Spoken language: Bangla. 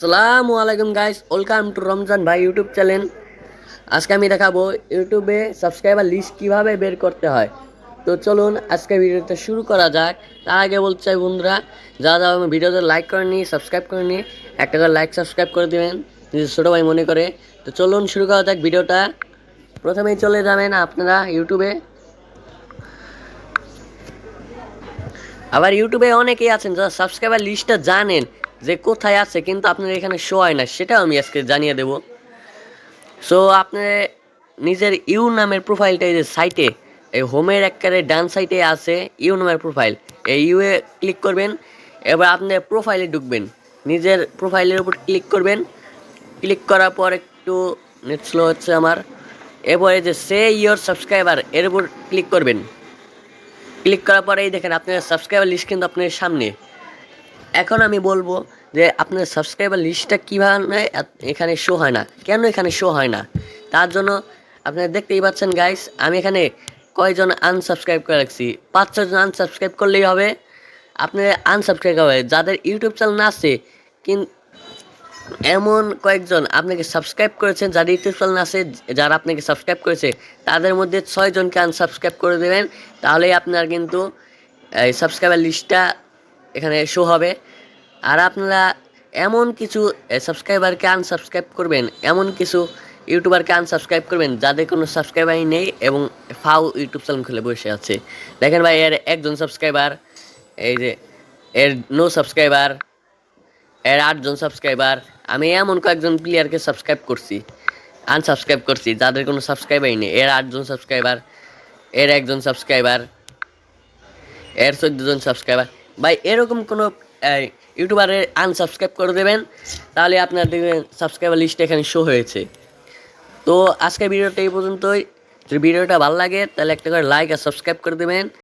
আসসালামু আলাইকুম গাইস ওয়েলকাম টু রমজান ভাই ইউটিউব চ্যানেল আজকে আমি দেখাবো ইউটিউবে সাবস্ক্রাইবার লিস্ট কীভাবে বের করতে হয়। তো চলুন আজকে ভিডিওটা শুরু করা যাক। তার আগে বলতে চাই বন্ধুরা, যারা যারা আমার ভিডিওতে লাইক করেনি সাবস্ক্রাইব করেনি একটা করে লাইক সাবস্ক্রাইব করে দেবেন, নিজের ছোটো ভাই মনে করে। তো চলুন শুরু করা যাক ভিডিওটা। প্রথমেই চলে যাবেন আপনারা ইউটিউবে আবার ইউটিউবে অনেকেই আছেন যারা সাবস্ক্রাইবার লিস্টটা জানেন। যে কোথায় আছে কিন্তু আপনার এখানে শো হয় না, সেটাও আমি আজকে জানিয়ে দেব। সো আপনি নিজের ইউ নামের প্রোফাইলটা এই যে সাইটে এই হোমের একবারে ডান সাইটে আছে ইউ নামের প্রোফাইল এই ইউ এ ক্লিক করবেন, এবার আপনি প্রোফাইলে ঢুকবেন। নিজের প্রোফাইলের উপর ক্লিক করবেন। ক্লিক করার পর একটু নেট স্লো হচ্ছে আমার। এরপরে যে সে ইয়োর সাবস্ক্রাইবার এর উপর ক্লিক করবেন। ক্লিক করার পরেই দেখেন, আপনার সাবস্ক্রাইবার লিস্ট কিন্তু আপনার সামনে। এখন আমি বলব যে আপনার সাবস্ক্রাইবার লিস্টটা কীভাবে এখানে শো হয় না। কেন এখানে শো হয় না? তার জন্য আপনারা দেখতেই পাচ্ছেন গাইস আমি এখানে কয়জন আনসাবস্ক্রাইব করে রাখছি? পাঁচ ছজন আনসাবস্ক্রাইব করলেই হবে। আপনি আনসাবস্ক্রাইব হবে যাদের ইউটিউব চ্যানেল আছে কিন্তু এমন কয়েকজন আপনাকে সাবস্ক্রাইব করেছেন, যাদের ইউটিউব চ্যানেল আছে, যারা আপনাকে সাবস্ক্রাইব করেছে, তাদের মধ্যে ছয়জনকে আনসাবস্ক্রাইব করে দেবেন। তাহলেই আপনার কিন্তু, এই সাবস্ক্রাইবার লিস্টটা এখানে শো হবে। আর আপনারা এমন কিছু সাবস্ক্রাইবারকে আনসাবস্ক্রাইব করবেন, এমন কিছু ইউটিউবারকে আনসাবস্ক্রাইব করবেন, যাদের কোনো সাবস্ক্রাইবারই নেই এবং ফাউ ইউটিউব চ্যানেল খুলে বসে আছে। দেখেন ভাই, এর একজন সাবস্ক্রাইবার এই যে, এর নো সাবস্ক্রাইবার এর আটজন সাবস্ক্রাইবার আমি এমন কয়েকজন প্লেয়ারকে সাবস্ক্রাইব করছি আনসাবস্ক্রাইব করছি, যাদের কোনো সাবস্ক্রাইবারই নেই। এর আটজন সাবস্ক্রাইবার এর একজন সাবস্ক্রাইবার এর চোদ্দ জন সাবস্ক্রাইবার ভাই, এরকম কোনো ইউটিউবারের আনসাবস্ক্রাইব করে দেবেন, তাহলে আপনার দেখবেন সাবস্ক্রাইবার লিস্ট এখানে শো হয়েছে। তো আজকের ভিডিওটা এই পর্যন্তই। যদি ভিডিওটা ভালো লাগে, তাহলে একটা করে লাইক আর সাবস্ক্রাইব করে দেবেন।